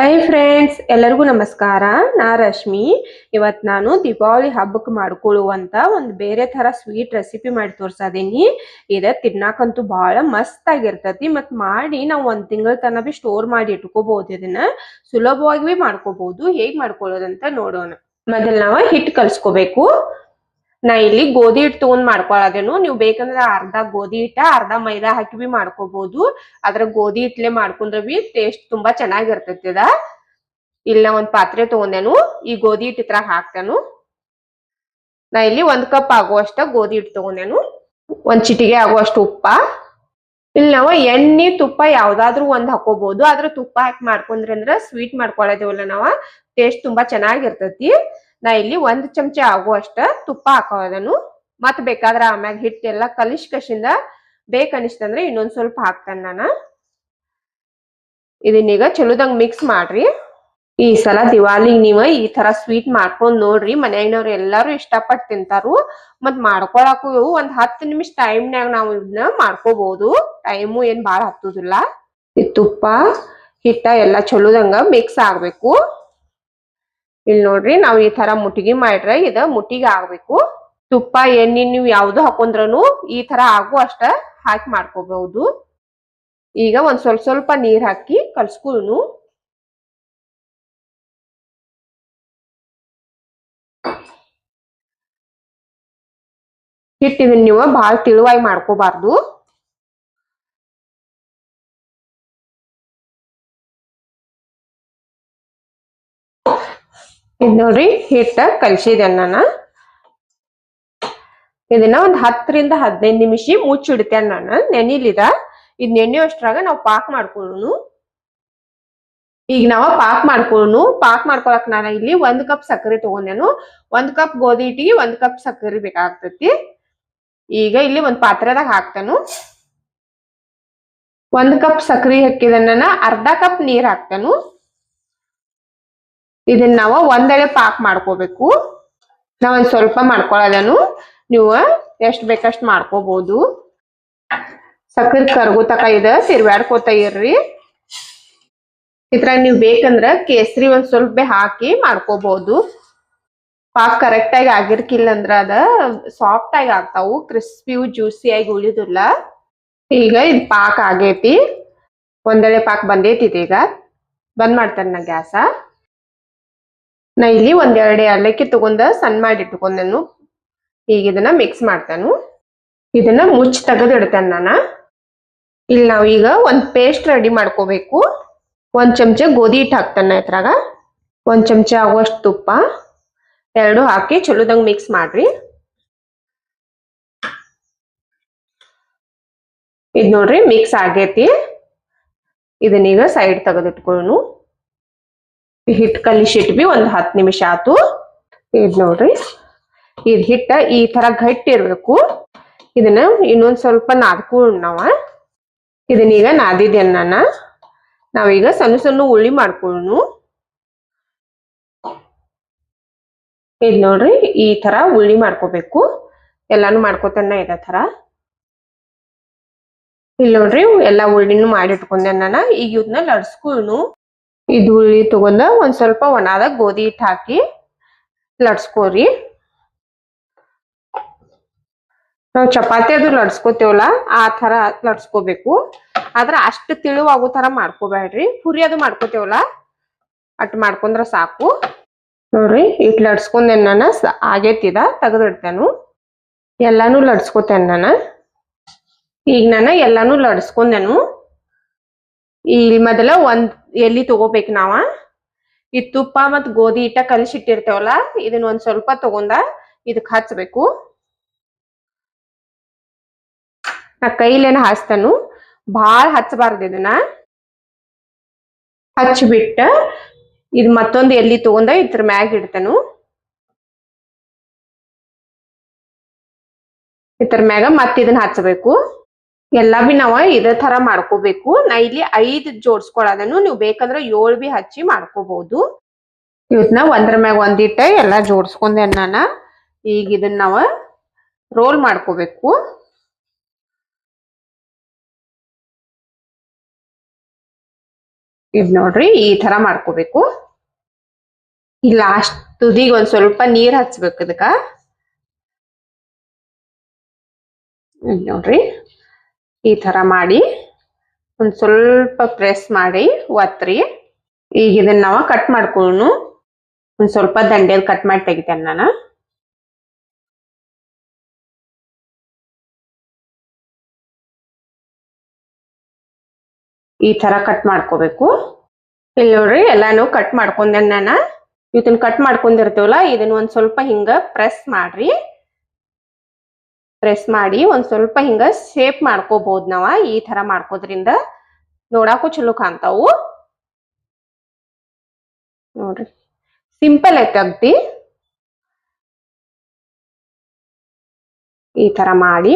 Hi friends ಎಲ್ಲರಿಗೂ ನಮಸ್ಕಾರ. ನಾ ರಶ್ಮಿ. ಇವತ್ತು ನಾನು ದೀಪಾವಳಿ ಹಬ್ಬಕ್ಕೆ ಮಾಡ್ಕೊಳ್ಳುವಂತ ಒಂದು ಬೇರೆ ತರ ಸ್ವೀಟ್ ರೆಸಿಪಿ ಮಾಡಿ ತೋರ್ಸದೀನಿ ಇದ ತಿನ್ನಾಕಂತೂ ಭಾಳ ಮಸ್ತ್ ಆಗಿರ್ತತಿ. ಮತ್ತು ಮಾಡಿ ನಾವು ಒಂದ್ ತಿಂಗಳ ತನಕ ಭೀ ಸ್ಟೋರ್ ಮಾಡಿ ಇಟ್ಕೋಬಹುದು ಇದನ್ನ. ಸುಲಭವಾಗಿ ಮಾಡ್ಕೋಬಹುದು ಹೇಗ್ ಮಾಡ್ಕೊಳ್ಳೋದಂತ ನೋಡೋಣ. ಮೊದಲು ನಾವು ಹಿಟ್ಟು ಕಲ್ಸ್ಕೋಬೇಕು. ನಾ ಇಲ್ಲಿ ಗೋಧಿ ಹಿಟ್ಟು ತಗೊಂಡ್ ಮಾಡ್ಕೊಳ್ಳೋದೇನು ನೀವು ಬೇಕಂದ್ರೆ ಅರ್ಧ ಗೋಧಿ ಹಿಟ್ಟ, ಅರ್ಧ ಮೈದಾ ಹಾಕಿ ಬಿ ಮಾಡ್ಕೋಬಹುದು ಅದ್ರ ಗೋಧಿ ಹಿಟ್ಲೆ ಮಾಡ್ಕೊಂಡ್ರೆ ಬಿ ಟೇಸ್ಟ್ ತುಂಬಾ ಚೆನ್ನಾಗಿರ್ತೈತಿ ಅದ. ಇಲ್ಲಿ ನಾ ಒಂದ್ ಪಾತ್ರೆ ತಗೊಂಡೇನು, ಈ ಗೋಧಿ ಹಿಟ್ಟು ಇತ್ರ ಹಾಕ್ತೇನು. ನಾ ಇಲ್ಲಿ ಒಂದ್ ಕಪ್ ಆಗುವಷ್ಟ ಗೋಧಿ ಹಿಟ್ಟು ತಗೊಂಡೇನು. ಒಂದ್ ಚಿಟಿಗೆ ಆಗುವಷ್ಟು ಉಪ್ಪ. ಇಲ್ಲಿ ನಾವು ಎಣ್ಣೆ, ತುಪ್ಪ ಯಾವ್ದಾದ್ರು ಒಂದ್ ಹಾಕೋಬಹುದು ಆದ್ರೆ ತುಪ್ಪ ಹಾಕಿ ಮಾಡ್ಕೊಂಡ್ರಿ ಅಂದ್ರ ಸ್ವೀಟ್ ಮಾಡ್ಕೊಳ್ಳೋದೇವಲ್ಲ ನಾವ. ಟೇಸ್ಟ್ ತುಂಬಾ ಚೆನ್ನಾಗಿರ್ತೈತಿ. ನಾ ಇಲ್ಲಿ ಒಂದ್ ಚಮಚ ಆಗುವಷ್ಟ ತುಪ್ಪ ಹಾಕೋದನು ಮತ್ ಬೇಕಾದ್ರ ಆಮ್ಯಾಗ ಹಿಟ್ಟೆಲ್ಲ ಕಲಿಶ್ ಕಶಿಂದ ಬೇಕನಿಸ್ತಂದ್ರೆ ಇನ್ನೊಂದ್ ಸ್ವಲ್ಪ ಹಾಕ್ತೇನೆ ನಾನು. ಇದನ್ನೀಗ ಚಲೋದಂಗ್ ಮಿಕ್ಸ್ ಮಾಡ್ರಿ. ಈ ಸಲ ದಿವಾಲಿಗ್ ನೀವ ಈ ತರ ಸ್ವೀಟ್ ಮಾಡ್ಕೊಂಡ್ ನೋಡ್ರಿ. ಮನ್ಯಾಗಿನವ್ರು ಎಲ್ಲಾರು ಇಷ್ಟಪಟ್ಟು ತಿಂತಾರು. ಮತ್ ಮಾಡ್ಕೊಳಕು ಒಂದ್ ಹತ್ತು ನಿಮಿಷ ಟೈಮ್ನ್ಯಾಗ ನಾವು ಇದನ್ನ ಮಾಡ್ಕೋಬಹುದು ಟೈಮು ಏನ್ ಬಾಳ ಹತ್ತುದಿಲ್ಲ. ಈ ತುಪ್ಪ, ಹಿಟ್ಟ ಎಲ್ಲಾ ಚಲೋದಂಗ ಮಿಕ್ಸ್ ಆಗ್ಬೇಕು. ಇಲ್ಲಿ ನೋಡ್ರಿ, ನಾವ್ ಈ ತರ ಮುಟ್ಟಿಗೆ ಮಾಡ್ರೆ ಇದ ಮುಟ್ಟಿಗೆ ಆಗ್ಬೇಕು. ತುಪ್ಪ, ಎಣ್ಣೆ ನೀವು ಯಾವ್ದು ಹಾಕೊಂಡ್ರನು ಈ ತರ ಆಗು ಅಷ್ಟ ಹಾಕಿ ಮಾಡ್ಕೋಬಹುದು. ಈಗ ಒಂದ್ ಸ್ವಲ್ಪ ಸ್ವಲ್ಪ ನೀರ್ ಹಾಕಿ ಕಲ್ಸ್ಕೂನು ಹಿಟ್ಟು ಇದನ್ನ ನೀವು ಬಹಳ ತಿಳುವಾಗಿ ಮಾಡ್ಕೋಬಾರ್ದು. ನೋಡ್ರಿ ಹಿಟ್ಟ ಕಲ್ಸಿದೆ ನಾನು ಇದನ್ನ ಒಂದ್ ಹತ್ತರಿಂದ ಹದಿನೈದು ನಿಮಿಷ ಮುಚ್ಚಿಡ್ತೆ ನಾನು ನೆನಿಲಿದ. ಇದ್ ನೆನೆಯೋಷ್ಟ್ರಾಗ ನಾವು ಪಾಕ್ ಮಾಡ್ಕೊಳ್ಳೋನು. ಈಗ ನಾವ ಪಾಕ್ ಮಾಡ್ಕೊಳ್ಳೋನು. ಪಾಕ್ ಮಾಡ್ಕೊಳಕ್ ನಾನು ಇಲ್ಲಿ ಒಂದ್ ಕಪ್ ಸಕ್ಕರೆ ತಗೊಂಡೇನು. ಒಂದ್ ಕಪ್ ಗೋಧಿ ಹಿಟ್ಟಿಗೆ ಒಂದ್ ಕಪ್ ಸಕ್ಕರೆ ಬೇಕಾಗ್ತತಿ. ಈಗ ಇಲ್ಲಿ ಒಂದ್ ಪಾತ್ರೆದಾಗ ಹಾಕ್ತೇನು. ಒಂದ್ ಕಪ್ ಸಕ್ಕರೆ ಹಾಕಿದ ಅರ್ಧ ಕಪ್ ನೀರ್ ಹಾಕ್ತೇನು. ಇದನ್ನ ನಾವು ಒಂದೆಳೆ ಪಾಕ್ ಮಾಡ್ಕೋಬೇಕು. ನಾವೊಂದು ಸ್ವಲ್ಪ ಮಾಡ್ಕೊಳ್ಳೋದನು ನೀವು ಎಷ್ಟು ಬೇಕಷ್ಟು ಮಾಡ್ಕೋಬಹುದು ಸಕ್ಕರೆ ಕರ್ಗು ತಕ ಇದ ತಿರ್ವ್ಯಾಡ್ಕೋತ ಇರ್ರಿ. ಇತರ ನೀವು ಬೇಕಂದ್ರ ಕೇಸರಿ ಒಂದ್ ಸ್ವಲ್ಪ ಹಾಕಿ ಮಾಡ್ಕೋಬಹುದು ಪಾಕ್ ಕರೆಕ್ಟ್ ಆಗಿ ಆಗಿರ್ಕಿಲ್ಲ ಅಂದ್ರ ಅದ ಸಾಫ್ಟ್ ಆಗಿ ಆಗ್ತಾವು ಕ್ರಿಸ್ಪಿಯು ಜ್ಯೂಸಿ ಆಗಿ ಉಳಿದಿಲ್ಲ. ಈಗ ಇದ್ ಪಾಕ್ ಆಗೈತಿ. ಒಂದೆಳೆ ಪಾಕ್ ಬಂದೈತಿ ಈಗ. ಬಂದ್ ಮಾಡ್ತಾರೆ ನಾ ಗ್ಯಾಸ. ನಾ ಇಲ್ಲಿ ಒಂದೆರಡು ಏಲಕ್ಕಿ ತಗೊಂಡ ಸಣ್ಣ ಮಾಡಿ ಇಟ್ಕೊಂಡೆನು. ಈಗ ಇದನ್ನ ಮಿಕ್ಸ್ ಮಾಡ್ತೇನು. ಇದನ್ನ ಮುಚ್ಚ ತೆಗೆದು ಇಡ್ತೇನೆ ನಾನು. ಇಲ್ಲಿ ನಾವು ಈಗ ಒಂದು ಪೇಸ್ಟ್ ರೆಡಿ ಮಾಡ್ಕೋಬೇಕು. ಒಂದು ಚಮಚ ಗೋಧಿ ಹಿಟ್ಟು ಹಾಕ್ತಾನೆ ಇದ್ರಾಗ. ಒಂದು ಚಮಚ ಆಗುವಷ್ಟು ತುಪ್ಪ. ಎರಡು ಹಾಕಿ ಚಲೋದಂಗೆ ಮಿಕ್ಸ್ ಮಾಡ್ರಿ. ಇದು ನೋಡ್ರಿ ಮಿಕ್ಸ್ ಆಗೈತಿ. ಇದನ್ನೀಗ ಸೈಡ್ ತೆಗೆದಿಟ್ಕೊಳ್ಳೋನು. ಹಿಟ್ ಕಲಿಸಿಟ್ ಬಿ ಒಂದ್ ಹತ್ತು ನಿಮಿಷ ಆತು. ಇದ್ ನೋಡ್ರಿ. ಇದ್ ಹಿಟ್ಟ ಈ ತರ ಗಟ್ಟಿ ಇರ್ಬೇಕು. ಇದನ್ನ ಇನ್ನೊಂದ್ ಸ್ವಲ್ಪ ನಾದ್ಕೊಂಡ್ ನಾವ. ಇದನ್ನೀಗ ನಾದಿದೆ ನಾನು ನಾವೀಗ ಸಣ್ಣ ಸಣ್ಣ ಉಳ್ಳಿ ಮಾಡ್ಕೊಳ್ಳೋನು ಇದ್ ನೋಡ್ರಿ, ಈ ತರ ಉಳ್ಳಿ ಮಾಡ್ಕೋಬೇಕು. ಎಲ್ಲಾನು ಮಾಡ್ಕೋತಾನ ಇದ ತರ ಇಲ್ಲಿ ನೋಡ್ರಿ, ಎಲ್ಲಾ ಉಳ್ಳಿನೂ ಮಾಡಿಟ್ಕೊಂಡೆ ನಾನು ಈಗ ಇದನ್ನ ಲಡ್ಸ್ಕೊಳ್ಳೋನು ಇದು ಹುಳಿ ತಗೊಂಡ ಒಂದ್ ಸ್ವಲ್ಪ ಒಣಾದ ಗೋಧಿ ಹಿಟ್ಟು ಹಾಕಿ ಲಡ್ಸ್ಕೋರಿ ನಾವು ಚಪಾತಿ ಅದು ಲಡ್ಸ್ಕೋತೇವಲ್ಲ ಆ ತರ ಲಡ್ಸ್ಕೋಬೇಕು ಆದ್ರ ಅಷ್ಟು ತಿಳುವಾಗೋ ತರ ಮಾಡ್ಕೋಬೇಡ್ರಿ ಪುರಿ ಅದು ಮಾಡ್ಕೋತೇವಲ್ಲ, ಅಟ್ ಮಾಡ್ಕೊಂಡ್ರ ಸಾಕು. ನೋಡ್ರಿ ಇಟ್ ಲಡ್ಸ್ಕೊಂಡೆ ನಾನು ಆಗೇತಿದ ತೆಗೆದಿಡ್ತೇನು. ಎಲ್ಲಾನು ಲಡ್ಸ್ಕೋತೇನೆ ನಾನು. ಈಗ ನಾನು ಎಲ್ಲಾನು ಲಡ್ಸ್ಕೊಂಡೆನು ಇಲ್ಲಿ ಮೊದಲ ಒಂದ್ ಎಲ್ಲಿ ತಗೋಬೇಕು ನಾವ? ಈ ತುಪ್ಪ ಮತ್ ಗೋಧಿ ಹಿಟ್ಟ ಕಲಿಸಿಟ್ಟಿರ್ತೇವಲ್ಲ ಇದನ್ನ ಒಂದ್ ಸ್ವಲ್ಪ ತಗೊಂಡ ಇದಕ್ ಹಚ್ಬೇಕು. ನಾ ಕೈಲೇನ ಹಾಸ್ತಾನು ಬಾಳ ಹಚ್ಚಬಾರ್ದು ಇದನ್ನ. ಹಚ್ಬಿಟ್ಟ ಇದ್ ಮತ್ತೊಂದು ಎಲ್ಲಿ ತಗೊಂಡ ಇದ್ರ ಮ್ಯಾಗ ಇಡ್ತಾನು. ಇದ್ರ ಮ್ಯಾಗ ಮತ್ ಇದನ್ನ ಹಚ್ಚಬೇಕು. ಎಲ್ಲಾ ಬಿ ನಾವ ಇದೇ ತರ ಮಾಡ್ಕೋಬೇಕು. ನಾ ಇಲ್ಲಿ ಐದ್ ಜೋಡ್ಸ್ಕೊಳದನು ನೀವು ಬೇಕಂದ್ರೆ ಏಳ್ ಬಿ ಹಚ್ಚಿ ಮಾಡ್ಕೋಬಹುದು ಇವತ್ನ ಒಂದ್ರ ಮ್ಯಾಗ ಒಂದಿಟ್ಟ ಎಲ್ಲಾ ಜೋಡ್ಸ್ಕೊಂಡೆ ಈಗ ಇದನ್ನ ನಾವ ರೋಲ್ ಮಾಡ್ಕೋಬೇಕು. ಇದ್ ನೋಡ್ರಿ ಈ ತರ ಮಾಡ್ಕೋಬೇಕು. ಈ ಲಾಸ್ಟ್ ತುದಿಗೆ ಒಂದ್ ಸ್ವಲ್ಪ ನೀರ್ ಹಚ್ಬೇಕು ಇದಕ್ಕ. ಇದ್ ನೋಡ್ರಿ. ಈ ತರ ಮಾಡಿ ಒಂದ್ ಸ್ವಲ್ಪ ಪ್ರೆಸ್ ಮಾಡಿ ಒತ್ರಿ. ಈಗ ಇದನ್ನ ನಾವು ಕಟ್ ಮಾಡ್ಕೊಳ್ಳೋಣ ಒಂದ್ ಸ್ವಲ್ಪ ದಂಡೆಲ್ ಕಟ್ ಮಾಡಿ ತೆಗಿತೇನೆ ನಾನು. ಈ ತರ ಕಟ್ ಮಾಡ್ಕೋಬೇಕು. ಇಲ್ಲಿ ನೋಡ್ರಿ ಎಲ್ಲಾನು ಕಟ್ ಮಾಡ್ಕೊಂಡೆ ನಾನು. ಇದನ್ನ ಕಟ್ ಮಾಡ್ಕೊಂಡಿರ್ತೇವಲ್ಲ, ಇದನ್ನ ಒಂದ್ ಸ್ವಲ್ಪ ಹಿಂಗ ಪ್ರೆಸ್ ಮಾಡ್ರಿ. ಪ್ರೆಸ್ ಮಾಡಿ ಒಂದ್ ಸ್ವಲ್ಪ ಹಿಂಗ ಶೇಪ್ ಮಾಡ್ಕೋಬಹುದು ನಾವ. ಈ ತರ ಮಾಡ್ಕೋದ್ರಿಂದ ನೋಡಾಕು ಚಲೋ ಕಾಣ್ತಾವು. ನೋಡ್ರಿ. ಸಿಂಪಲ್ ಐತೆ ಈ ತರ ಮಾಡಿ.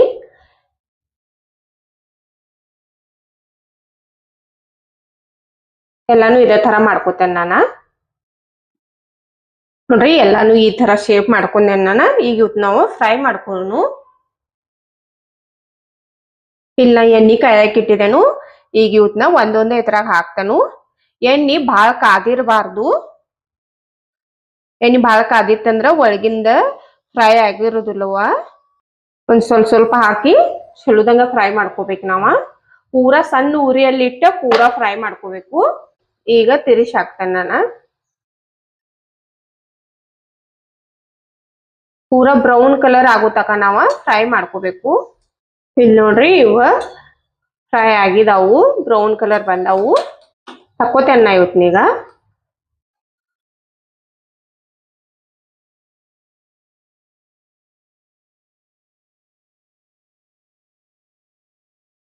ಎಲ್ಲಾನು ಇದೇ ತರ ಮಾಡ್ಕೋತೇನೆ ನಾನು. ನೋಡ್ರಿ ಎಲ್ಲಾನು ಈ ತರ ಶೇಪ್ ಮಾಡ್ಕೊಂಡೆ ನಾನು. ಈಗ ನಾವು ಫ್ರೈ ಮಾಡ್ಕೊಳ್ಳೋಣ ಇಲ್ಲ ಎಣ್ಣೆ ಕಾಯಕ್ಕೆ ಇಟ್ಟಿದೆನು. ಈಗ ಇವತ್ನ ಒಂದೊಂದೇ ಇದ್ರಾಗ ಹಾಕ್ತಾನು. ಎಣ್ಣೆ ಭಾಳ ಕಾದಿರಬಾರ್ದು. ಎಣ್ಣೆ ಭಾಳ ಕಾದಿತ್ತಂದ್ರ ಒಳಗಿಂದ ಫ್ರೈ ಆಗಿರೋದಿಲ್ಲವ ಒಂದ್ ಸ್ವಲ್ಪ ಸ್ವಲ್ಪ ಹಾಕಿ ಚಲೋದಂಗ ಫ್ರೈ ಮಾಡ್ಕೋಬೇಕು ನಾವ. ಪೂರಾ ಸಣ್ಣ ಉರಿಯಲ್ಲಿ ಇಟ್ಟ ಪೂರಾ ಫ್ರೈ ಮಾಡ್ಕೋಬೇಕು. ಈಗ ತಿರ್ಸಿ ಹಾಕ್ತೇನೆ ನಾನು. ಪೂರಾ ಬ್ರೌನ್ ಕಲರ್ ಆಗೋ ತಕ ನಾವ ಫ್ರೈ ಮಾಡ್ಕೋಬೇಕು. ಇಲ್ಲಿ ನೋಡ್ರಿ ಇವ ಫ್ರೈ ಆಗಿದಾವು ಬ್ರೌನ್ ಕಲರ್ ಬಂದಾವು. ತಕೋತೇನ ಇವತ್ನೀಗ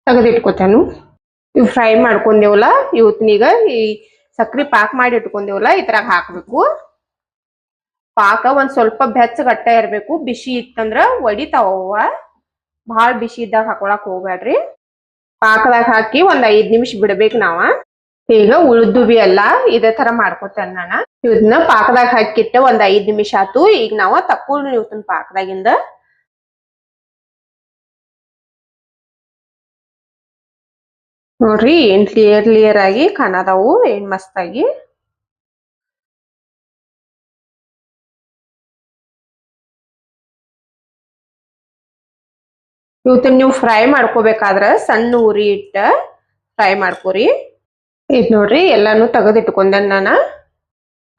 ತೆಗೆದಿಟ್ಕೋತೇನು. ಇವ್ ಫ್ರೈ ಮಾಡ್ಕೊಂಡೇವಲ್ಲ ಇವತ್ನೀಗ ಈ ಸಕ್ರಿ ಪಾಕ್ ಮಾಡಿ ಇಟ್ಕೊಂಡೇವಲ್ಲ ಇದ್ರಾಗ ಹಾಕ್ಬೇಕು. ಪಾಕ ಒಂದ್ ಸ್ವಲ್ಪ ಬೆಚ್ಚಗಟ್ಟ ಇರಬೇಕು, ಬಿಸಿ ಇತ್ತಂದ್ರ ಒಡಿತಾವ ಭಾಳ ಬಿಸಿ ಇದ್ದಾಗ ಹಾಕೊಳಕ್ ಹೋಗ್ಬೇಡ್ರಿ ಪಾಕದಾಗ ಹಾಕಿ ಒಂದ್ ಐದ್ ನಿಮಿಷ ಬಿಡ್ಬೇಕು ನಾವ. ಈಗ ಉಳಿದು ಬಿ ಎಲ್ಲ ಇದೇ ತರ ಮಾಡ್ಕೊತೇನೆ ನಾನು. ಇದನ್ನ ಪಾಕದಾಗ ಹಾಕಿಟ್ಟ ಒಂದ್ ಐದ್ ನಿಮಿಷ ಆತು. ಈಗ ನಾವ ತಕ್ಕೊಂಡು ನೀವು ಪಾಕದಾಗಿಂದ. ನೋಡ್ರಿ ಏನ್ ಕ್ಲಿಯರ್ ಕ್ಲಿಯರ್ ಆಗಿ ಕಾಣದವು ಏನ್ ಮಸ್ತಾಗಿ. ಇವತ್ತನ್ನ ನೀವು ಫ್ರೈ ಮಾಡ್ಕೋಬೇಕಾದ್ರೆ ಸಣ್ಣ ಉರಿ ಇಟ್ಟ ಫ್ರೈ ಮಾಡ್ಕೋರಿ. ಇದು ನೋಡ್ರಿ, ಎಲ್ಲಾನು ತೆಗೆದಿಟ್ಕೊಂಡೆ ನಾನು.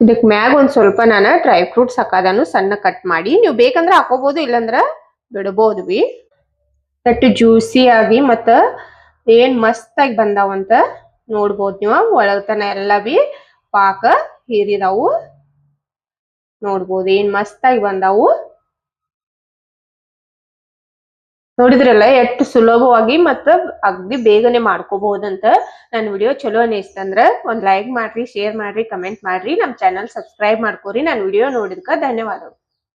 ಇದಕ್ಕೆ ಮ್ಯಾಗ ಒಂದು ಸ್ವಲ್ಪ ನಾನು ಡ್ರೈ ಫ್ರೂಟ್ಸ್ ಹಾಕದನು ಸಣ್ಣ ಕಟ್ ಮಾಡಿ. ನೀವು ಬೇಕಂದ್ರೆ ಹಾಕೋಬಹುದು ಇಲ್ಲಂದ್ರೆ ಬಿಡ್ಬೋದು ಬಿ. ದಟ್ ಜ್ಯೂಸಿ ಆಗಿ ಮತ್ತು ಏನು ಮಸ್ತಾಗಿ ಬಂದಾವಂತ ನೋಡ್ಬೋದು ನೀವು. ಒಳಗತನ ಎಲ್ಲ ಬಿ ಪಾಕ ಹೀರಿದಾವು. ನೋಡ್ಬೋದು ಏನು ಮಸ್ತಾಗಿ ಬಂದಾವು. ನೋಡಿದ್ರಲ್ಲ, ಎಷ್ಟು ಸುಲಭವಾಗಿ ಮತ್ತ ಅಗ್ದಿ ಬೇಗನೆ ಮಾಡ್ಕೋಬಹುದಂತ ನನ್ನ ವಿಡಿಯೋ ಚಲೋ ಅನಿಸ್ತಂದ್ರ ಒಂದ್ ಲೈಕ್ ಮಾಡ್ರಿ ಶೇರ್ ಮಾಡ್ರಿ ಕಮೆಂಟ್ ಮಾಡ್ರಿ. ನಮ್ಮ ಚಾನಲ್ ಸಬ್ಸ್ಕ್ರೈಬ್ ಮಾಡ್ಕೋರಿ ನನ್ನ ವಿಡಿಯೋ ನೋಡಿದ್ಕ ಧನ್ಯವಾದಗಳು.